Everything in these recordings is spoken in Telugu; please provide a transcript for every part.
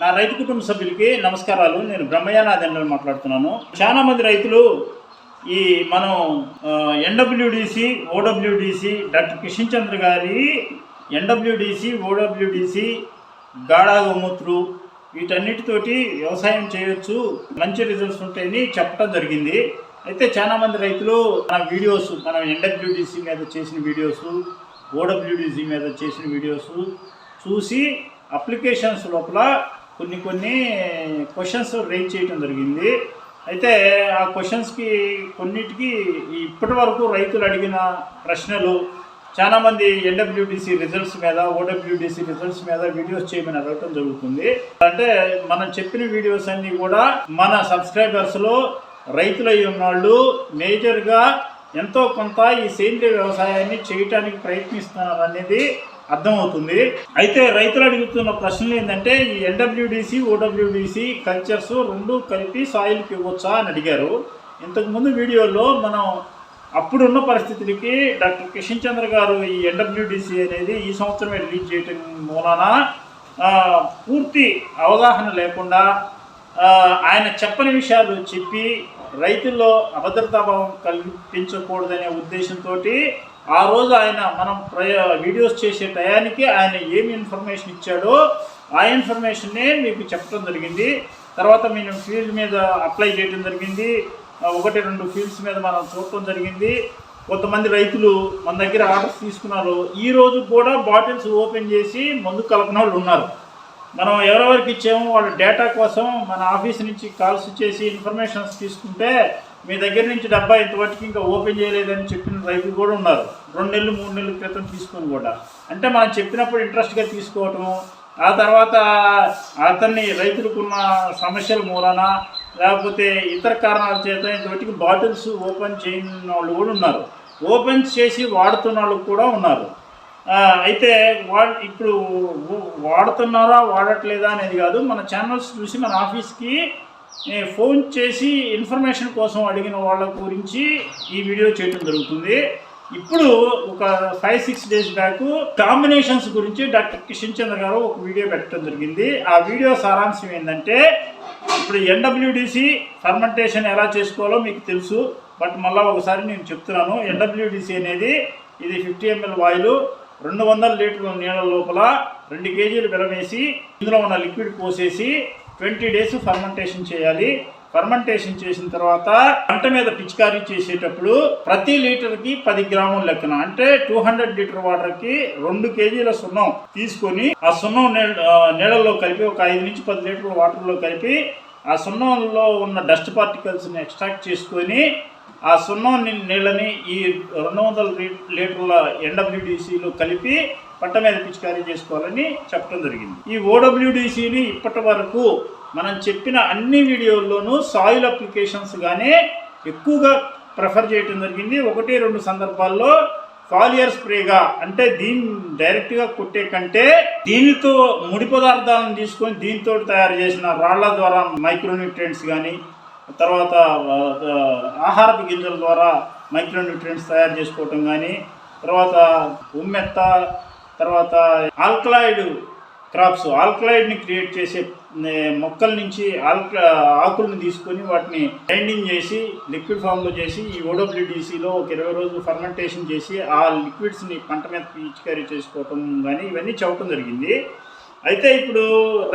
నా రైతు కుటుంబ సభ్యులకి నమస్కారాలు. నేను బ్రహ్మయ్యనాథన్ మాట్లాడుతున్నాను. చాలా మంది రైతులు ఈ మనం NWDC OWDC doctor Kishan Chandra గారి ఎన్డబ్ల్యూడిసి ఓడబ్ల్యూడిసి గాఢా గోమూత్రు వీటన్నిటితోటి వ్యవసాయం చేయొచ్చు మంచి రిజల్ట్స్ ఉంటాయని చెప్పడం జరిగింది. అయితే చాలా మంది రైతులు మన వీడియోస్ మనం ఎన్డబ్ల్యూడిసి మీద చేసిన వీడియోస్ ఓడబ్ల్యూడిసి మీద చేసిన వీడియోస్ చూసి అప్లికేషన్స్ లోపల కొన్ని కొన్ని క్వశ్చన్స్ రేజ్ చేయడం జరిగింది. అయితే ఆ క్వశ్చన్స్కి కొన్నిటికి ఇప్పటి వరకు రైతులు అడిగిన ప్రశ్నలు చాలామంది ఎన్డబ్ల్యూడిసి రిజల్ట్స్ మీద ఓడబ్ల్యూడిసి రిజల్ట్స్ మీద వీడియోస్ చేయమని అడగటం జరుగుతుంది. అంటే మనం చెప్పిన వీడియోస్ అన్నీ కూడా మన సబ్స్క్రైబర్స్లో రైతులు అయి ఉన్నవాళ్ళు మేజర్గా ఎంతో కొంత ఈ సేంద్రియ వ్యవసాయాన్ని చేయటానికి ప్రయత్నిస్తున్నారు అనేది అర్థమవుతుంది. అయితే రైతులు అడుగుతున్న ప్రశ్నలు ఏంటంటే ఈ ఎన్డబ్ల్యూడిసి ఓడబ్ల్యూడిసి కల్చర్స్ రెండు కలిపి సాయిల్కి ఇవ్వచ్చా అని అడిగారు. ఇంతకుముందు వీడియోలో మనం అప్పుడున్న పరిస్థితులకి డాక్టర్ కిషన్ చంద్ర గారు ఈ ఎన్డబ్ల్యూడిసి అనేది ఈ సంవత్సరమే రిలీజ్ చేయటం మూలాన పూర్తి అవగాహన లేకుండా ఆయన చెప్పని విషయాలు చెప్పి రైతుల్లో అభద్రతాభావం కల్పించకూడదనే ఉద్దేశంతో ఆ రోజు ఆయన మనం వీడియోస్ చేసే టయానికి ఆయన ఏమి ఇన్ఫర్మేషన్ ఇచ్చాడో ఆ ఇన్ఫర్మేషన్నే మీకు చెప్పడం జరిగింది. తర్వాత మేము ఫీల్డ్ మీద అప్లై చేయడం జరిగింది. ఒకటి రెండు ఫీల్డ్స్ మీద మనం చూడటం జరిగింది. కొంతమంది రైతులు మన దగ్గర ఆర్డర్స్ తీసుకున్నారు. ఈ రోజు కూడా బాటిల్స్ ఓపెన్ చేసి మందు కలపన వాళ్ళు ఉన్నారు. మనం ఎవరెవరికి ఇచ్చామో వాళ్ళ డేటా కోసం మన ఆఫీస్ నుంచి కాల్స్ చేసి ఇన్ఫర్మేషన్స్ తీసుకుంటే మీ దగ్గర నుంచి డబ్బా ఇంతవరకు ఇంకా ఓపెన్ చేయలేదని చెప్పిన రైతులు కూడా ఉన్నారు. రెండు నెలలు మూడు నెలల క్రితం తీసుకొని కూడా. అంటే మనం చెప్పినప్పుడు ఇంట్రెస్ట్గా తీసుకోవటము ఆ తర్వాత అతన్ని రైతులకున్న సమస్యల మూలన లేకపోతే ఇతర కారణాల చేత ఇంతవరకు బాటిల్స్ ఓపెన్ చేయని వాళ్ళు కూడా ఉన్నారు. ఓపెన్ చేసి వాడుతున్న వాళ్ళు కూడా ఉన్నారు. అయితే వా ఇప్పుడు వాడుతున్నారా వాడట్లేదా అనేది కాదు. మన ఛానల్స్ చూసి మన ఆఫీస్కి ఫోన్ చేసి ఇన్ఫర్మేషన్ కోసం అడిగిన వాళ్ళ గురించి ఈ వీడియో చేయడం జరుగుతుంది. ఇప్పుడు ఒక five six days back combinations గురించి డాక్టర్ కిషన్ చంద్ర గారు ఒక వీడియో పెట్టడం జరిగింది. ఆ వీడియో సారాంశం ఏంటంటే ఇప్పుడు ఎన్డబ్ల్యూడిసి ఫర్మెంటేషన్ ఎలా చేసుకోవాలో మీకు తెలుసు బట్ మళ్ళీ ఒకసారి నేను చెప్తున్నాను. ఎన్డబ్ల్యూడిసి అనేది ఇది ఫిఫ్టీ ఎంఎల్ వాయిలు రెండు వందల లీటర్ల నీళ్ళ లోపల రెండు కేజీలు వేసి ఇందులో ఉన్న లిక్విడ్ పోసేసి ట్వంటీ డేస్ ఫర్మెంటేషన్ చేయాలి. ఫర్మెంటేషన్ చేసిన తర్వాత పంట మీద పిచికారీ చేసేటప్పుడు ప్రతి లీటర్కి పది గ్రాముల లెక్కన అంటే టూ హండ్రెడ్ లీటర్ వాటర్కి రెండు కేజీల సున్నం తీసుకొని ఆ సున్నం నీళ్ళ- నీళ్ళల్లో కలిపి ఒక ఐదు నుంచి పది లీటర్ల వాటర్లో కలిపి ఆ సున్నంలో ఉన్న డస్ట్ పార్టికల్స్ని ఎక్స్ట్రాక్ట్ చేసుకొని ఆ సున్నం నీళ్ళని ఈ రెండు వందల లీటర్ల ఎన్డబ్ల్యూడిసిలో కలిపి పంట మీద పిచికారీ చేసుకోవాలని చెప్పడం జరిగింది. ఈ ఓడబ్ల్యూడిసిని ఇప్పటి వరకు మనం చెప్పిన అన్ని వీడియోల్లోనూ సాయిల్ అప్లికేషన్స్ కానీ ఎక్కువగా ప్రిఫర్ చేయడం జరిగింది. ఒకటి రెండు సందర్భాల్లో ఫాలియర్ స్ప్రేగా అంటే దీన్ని డైరెక్ట్గా కొట్టే కంటే దీనితో ముడి పదార్థాలను తీసుకొని దీంతో తయారు చేసిన రాళ్ళ ద్వారా మైక్రోన్యూట్రియంట్స్ కానీ తర్వాత ఆహార ఆహారపు గింజల ద్వారా మైక్రో న్యూట్రియన్స్ తయారు చేసుకోవటం కానీ తర్వాత ఉమ్మెత్త తర్వాత ఆల్కలాయిడ్ క్రాప్స్. ఆల్కలాయిడ్ని క్రియేట్ చేసే మొక్కల నుంచి ఆల్క ఆకులను తీసుకొని వాటిని గ్రైండింగ్ చేసి లిక్విడ్ ఫామ్లో చేసి ఈ ఓడబ్ల్యూడిసిలో ఒక ఇరవై రోజులు ఫర్మెంటేషన్ చేసి ఆ లిక్విడ్స్ని పంట మీద పిచికారీ చేసుకోవటం కానీ ఇవన్నీ చెప్పడం జరిగింది. అయితే ఇప్పుడు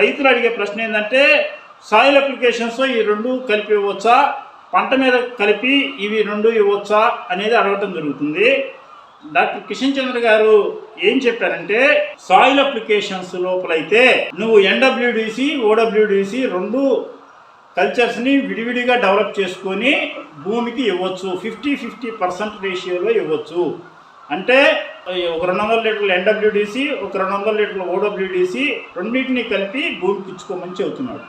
రైతులు అడిగే ప్రశ్న ఏంటంటే సాయిల్ అప్లికేషన్స్ ఈ రెండు కలిపి ఇవ్వచ్చా పంట మీద కలిపి ఇవి రెండు ఇవ్వచ్చా అనేది అడగటం జరుగుతుంది. డాక్టర్ కిషన్ చంద్ర గారు ఏం చెప్పారంటే సాయిల్ అప్లికేషన్స్ లోపలైతే నువ్వు ఎన్డబ్ల్యూడిసి ఓడబ్ల్యూడిసి రెండు కల్చర్స్ని విడివిడిగా డెవలప్ చేసుకొని భూమికి ఇవ్వచ్చు. ఫిఫ్టీ ఫిఫ్టీ పర్సెంట్ రేషియోలో ఇవ్వచ్చు. అంటే ఒక రెండు వందల లీటర్లు ఎన్డబ్ల్యూడిసి ఒక రెండు వందల లీటర్లు ఓడబ్ల్యూడిసి రెండింటిని కలిపి భూమికి ఇచ్చుకోమని చెబుతున్నాడు.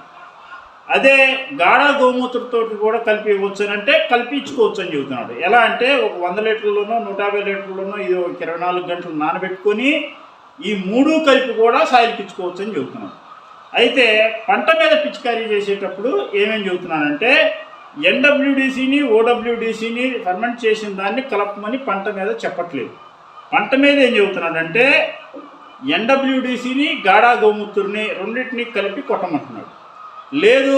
అదే గాఢ గోమూత్రతో కూడా కలిపి ఇవ్వచ్చు అంటే కల్పించుకోవచ్చు అని చెబుతున్నాడు. ఎలా అంటే ఒక వంద లీటర్లోనో నూట యాభై లీటర్లలోనో ఇది ఒక ఇరవై నాలుగు గంటలు నానబెట్టుకొని ఈ మూడు కలిపి కూడా సాయిల్కించుకోవచ్చు అని చెబుతున్నాడు. అయితే పంట మీద పిచికారీ చేసేటప్పుడు ఏమేమి చెబుతున్నానంటే ఎన్డబ్ల్యూడిసిని ఓడబ్ల్యూడిసిని ఫర్మెంట్ చేసిన దాన్ని కలపమని పంట మీద చెప్పట్లేదు. పంట మీద ఏం చెబుతున్నాడంటే ఎన్డబ్ల్యూడిసిని గాఢా గోమూత్రుని రెండింటిని కలిపి కొట్టమంటున్నాడు. లేదు.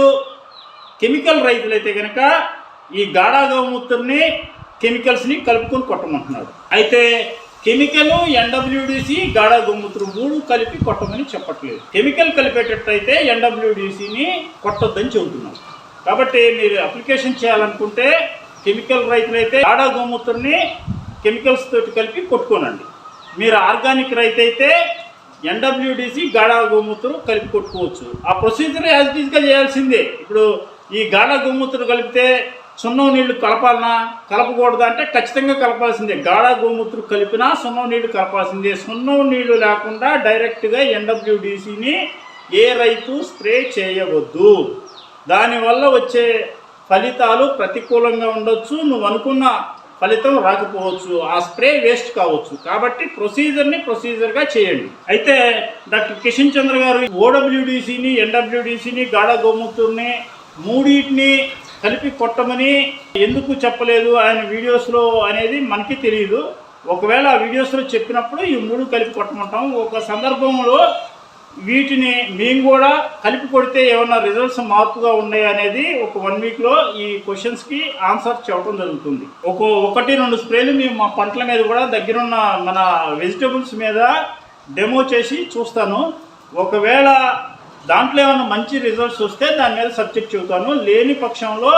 కెమికల్ రైతులైతే కనుక ఈ గాఢా గోమూత్రని కెమికల్స్ని కలుపుకొని కొట్టమంటున్నాడు అయితే కెమికల్ ఎన్డబ్ల్యూడిసి గాఢా గోమూత్రం మూడు కలిపి కొట్టమని చెప్పట్లేదు. కెమికల్ కలిపేటట్టయితే ఎన్డబ్ల్యూడిసిని కొట్టొద్దని చెబుతున్నాం కాబట్టి మీరు అప్లికేషన్ చేయాలనుకుంటే కెమికల్ రైతులైతే గాఢా గోమూత్రని కెమికల్స్ తోటి కలిపి కొట్టుకోనండి. మీరు ఆర్గానిక్ రైతు అయితే ఎన్డబ్ల్యూడిసి గాఢ గోమూత్రం కలిపి కొట్టుకోవచ్చు. ఆ ప్రొసీజర్ యాజ్ ఇట్ చేయాల్సిందే. ఇప్పుడు ఈ గాఢ గోమూత్రం కలిపితే సున్నం నీళ్ళు కలపాలనా? కలపకూడదా అంటే ఖచ్చితంగా కలపాల్సిందే. గాఢ గోమూత్రం కలిపినా సున్నం నీళ్ళు కలపాల్సిందే. సున్నం నీళ్ళు లేకుండా డైరెక్ట్గా ఎన్డబ్ల్యూడిసిని ఏ రైతు స్ప్రే చేయవద్దు. దానివల్ల వచ్చే ఫలితాలు ప్రతికూలంగా ఉండొచ్చు. నువ్వు అనుకున్న ఫలితం రాకపోవచ్చు ఆ స్ప్రే వేస్ట్ కావచ్చు. కాబట్టి ప్రొసీజర్ని ప్రొసీజర్గా చేయండి. అయితే డాక్టర్ కిషన్ చంద్ర గారు ఓడబ్ల్యూడిసిని ఎన్డబ్ల్యూడిసిని గాఢ గోమూత్రుని మూడింటిని కలిపి కొట్టమని ఎందుకు చెప్పలేదు ఆయన వీడియోస్లో అనేది మనకి తెలియదు ఒకవేళ ఆ వీడియోస్లో చెప్పినప్పుడు ఈ మూడు కలిపి కొట్టమంటాం. ఒక సందర్భంలో వీటిని మేము కూడా కలిపి కొడితే ఏమన్నా రిజల్ట్స్ మార్పుగా ఉన్నాయి అనేది ఒక వన్ వీక్లో ఈ క్వశ్చన్స్కి ఆన్సర్ చెప్పడం జరుగుతుంది. ఒక ఒకటి రెండు స్ప్రేలు మేము మా పంటల మీద కూడా దగ్గరున్న మన వెజిటబుల్స్ మీద డెమో చేసి చూస్తాను. ఒకవేళ దాంట్లో ఏమైనా మంచి రిజల్ట్స్ వస్తే దాని మీద సబ్జెక్ట్ చెబుతాను. లేని పక్షంలో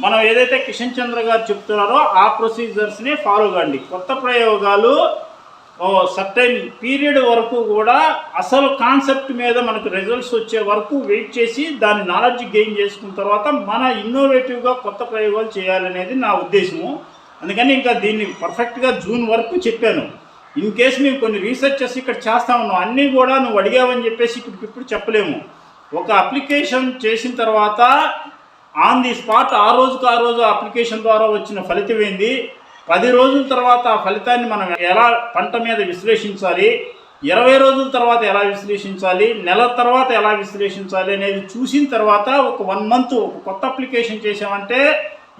మనం ఏదైతే కిషన్ చంద్ర గారు చెప్తున్నారో ఆ ప్రొసీజర్స్ని ఫాలో కండి. కొత్త ప్రయోగాలు సర్టైన్ పీరియడ్ వరకు కూడా అసలు కాన్సెప్ట్ మీద మనకు రిజల్ట్స్ వచ్చే వరకు వెయిట్ చేసి దాని నాలెడ్జ్ గెయిన్ చేసుకున్న తర్వాత మన ఇన్నోవేటివ్గా కొత్త ప్రయోగాలు చేయాలనేది నా ఉద్దేశము. అందుకని ఇంకా దీన్ని పర్ఫెక్ట్గా జూన్ వరకు చెప్పాను. ఇన్ కేస్ మేము కొన్ని రీసెర్చెస్ ఇక్కడ చేస్తా ఉన్నాం అన్నీ కూడా నువ్వు అడిగావని చెప్పేసి ఇప్పుడు ఇప్పుడు చెప్పలేము. ఒక అప్లికేషన్ చేసిన తర్వాత ఆన్ ది స్పాట్ ఆ రోజుకు ఆ రోజు అప్లికేషన్ ద్వారా వచ్చిన ఫలితం ఏంది? పది రోజుల తర్వాత ఆ ఫలితాన్ని మనం ఎలా పంట మీద విశ్లేషించాలి ఇరవై రోజుల తర్వాత ఎలా విశ్లేషించాలి నెల తర్వాత ఎలా విశ్లేషించాలి అనేది చూసిన తర్వాత ఒక వన్ మంత్ ఒక కొత్త అప్లికేషన్ చేసామంటే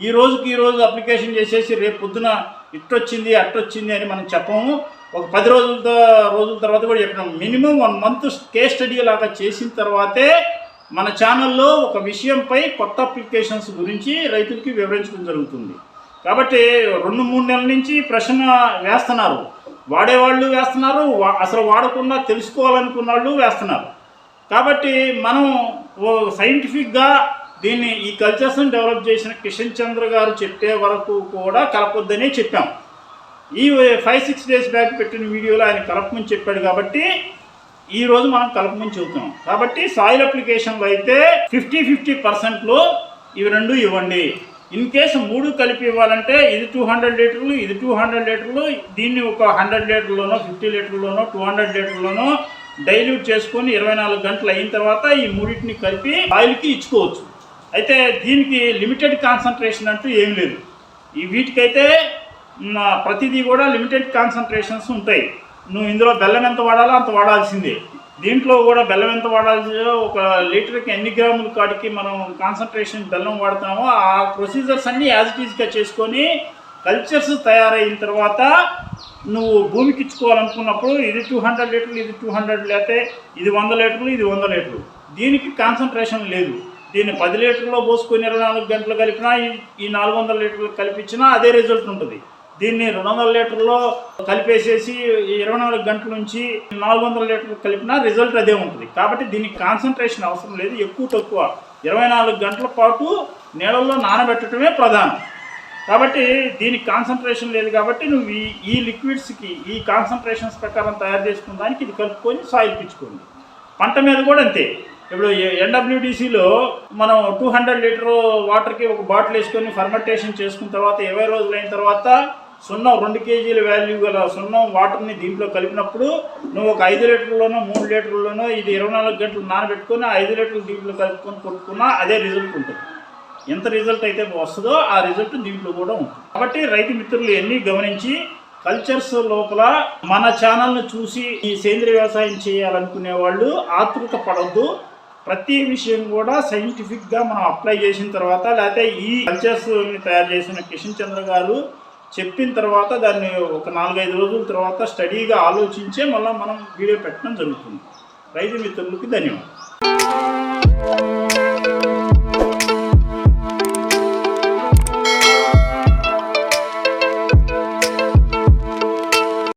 ఈ రోజుకి ఈ రోజు అప్లికేషన్ చేసేసి రేపు పొద్దున ఇట్టొచ్చింది అట్టొచ్చింది అని మనం చెప్పము. ఒక పది రోజుల రోజుల తర్వాత కూడా చెప్పినాం. Minimum one month case study లాగా చేసిన తర్వాతే మన ఛానల్లో ఒక విషయంపై కొత్త అప్లికేషన్స్ గురించి రైతులకి వివరించడం జరుగుతుంది. కాబట్టి రెండు మూడు నెలల నుంచి ప్రశ్న వేస్తున్నారు. వాడేవాళ్ళు వేస్తున్నారు అసలు వాడకుండా తెలుసుకోవాలనుకున్న వాళ్ళు వేస్తున్నారు. కాబట్టి మనం ఓ సైంటిఫిక్గా దీన్ని ఈ కల్చర్స్ని డెవలప్ చేసిన కిషన్ చంద్ర గారు చెప్పే వరకు కూడా కలపొద్దనే చెప్పాం. ఈ ఫైవ్ సిక్స్ డేస్ బ్యాక్ పెట్టిన వీడియోలో ఆయన కలపమని చెప్పాడు కాబట్టి ఈ రోజు మనం కలపమని చెబుతున్నాం. కాబట్టి సాయిల్ అప్లికేషన్లో అయితే ఫిఫ్టీ ఫిఫ్టీ పర్సెంట్లో ఇవి రెండు ఇవ్వండి. ఇన్ కేసు మూడు కలిపి ఇవ్వాలంటే ఇది టూ హండ్రెడ్ లీటర్లు ఇది టూ హండ్రెడ్ లీటర్లు దీన్ని ఒక హండ్రెడ్ లీటర్లోనో ఫిఫ్టీ లీటర్లోనో టూ హండ్రెడ్ లీటర్లోనో డైల్యూట్ చేసుకొని ఇరవై నాలుగు గంటలు అయిన తర్వాత ఈ మూడింటిని కలిపి ఆయిల్కి ఇచ్చుకోవచ్చు. అయితే దీనికి లిమిటెడ్ కాన్సన్ట్రేషన్ అంటూ ఏం లేదు. ఈ వీటికైతే ప్రతిదీ కూడా లిమిటెడ్ కాన్సన్ట్రేషన్స్ ఉంటాయి. నువ్వు ఇందులో బెల్లం ఎంత వాడాలో అంత వాడాల్సిందే. దీంట్లో కూడా బెల్లం ఎంత వాడాల్సిందో ఒక లీటర్కి ఎన్ని గ్రాముల కాడికి మనం కాన్సన్ట్రేషన్ బెల్లం వాడతామో ఆ ప్రొసీజర్స్ అన్నీ యాజ్ ఇట్ చేసుకొని కల్చర్స్ తయారైన తర్వాత నువ్వు భూమికి ఇచ్చుకోవాలనుకున్నప్పుడు ఇది టూ హండ్రెడ్ లీటర్లు ఇది టూ హండ్రెడ్ లేతే ఇది వంద లీటర్లు ఇది వంద లీటర్లు. దీనికి కాన్సన్ట్రేషన్ లేదు. దీన్ని పది లీటర్లో పోసుకొని ఇరవై నాలుగు గంటలు కలిపినా ఈ- ఈ నాలుగు వందల లీటర్లు కలిపించినా అదే రిజల్ట్ ఉంటుంది. దీన్ని రెండు వందల లీటర్లో కలిపేసేసి ఇరవై నాలుగు గంటల నుంచి నాలుగు వందల లీటర్లు కలిపినా రిజల్ట్ అదే ఉంటుంది. కాబట్టి దీనికి కాన్సన్ట్రేషన్ అవసరం లేదు. ఎక్కువ తక్కువ. ఇరవై నాలుగు గంటల పాటు నీళ్ళల్లో నానబెట్టడమే ప్రధానం. కాబట్టి దీనికి కాన్సన్ట్రేషన్ లేదు కాబట్టి నువ్వు ఈ ఈ లిక్విడ్స్కి ఈ కాన్సన్ట్రేషన్స్ ప్రకారం తయారు చేసుకున్న దానికి ఇది కలుపుకొని సాయిల్ పిచ్చుకోండి. పంట మీద కూడా అంతే. ఇప్పుడు ఎన్డబ్ల్యూడిసిలో మనం టూ హండ్రెడ్ లీటర్ వాటర్కి ఒక బాటిల్ వేసుకొని ఫర్మెంటేషన్ చేసుకున్న తర్వాత ఇరవై రోజులు అయిన తర్వాత సున్నం రెండు కేజీల వాల్యూ గల సున్నం వాటర్ని దీంట్లో కలిపినప్పుడు నువ్వు ఒక ఐదు లీటర్లోనో మూడు లీటర్లోనో ఇది ఇరవై నాలుగు గంటలు నానబెట్టుకొని ఐదు లీటర్లు దీంట్లో కలుపుకొని కొట్టుకున్నా అదే రిజల్ట్ ఉంటుంది. ఎంత రిజల్ట్ అయితే వస్తుందో ఆ రిజల్ట్ దీంట్లో కూడా ఉంటుంది. కాబట్టి రైతు మిత్రులు ఎన్ని గమనించి కల్చర్స్ లోపల మన ఛానల్ను చూసి ఈ సేంద్రియ వ్యవసాయం చేయాలనుకునే వాళ్ళు ఆతృత పడద్దు. ప్రతి విషయం కూడా సైంటిఫిక్గా మనం అప్లై చేసిన తర్వాత లేకపోతే ఈ కల్చర్స్ని తయారు చేసిన కిషన్ చంద్ర గారు చెప్పిన తర్వాత దాన్ని ఒక నాలుగైదు రోజుల తర్వాత స్టడీగా ఆలోచించే మళ్ళీ మనం వీడియో పెట్టడం జరుగుతుంది. రైతు మిత్రులకి ధన్యవాదాలు.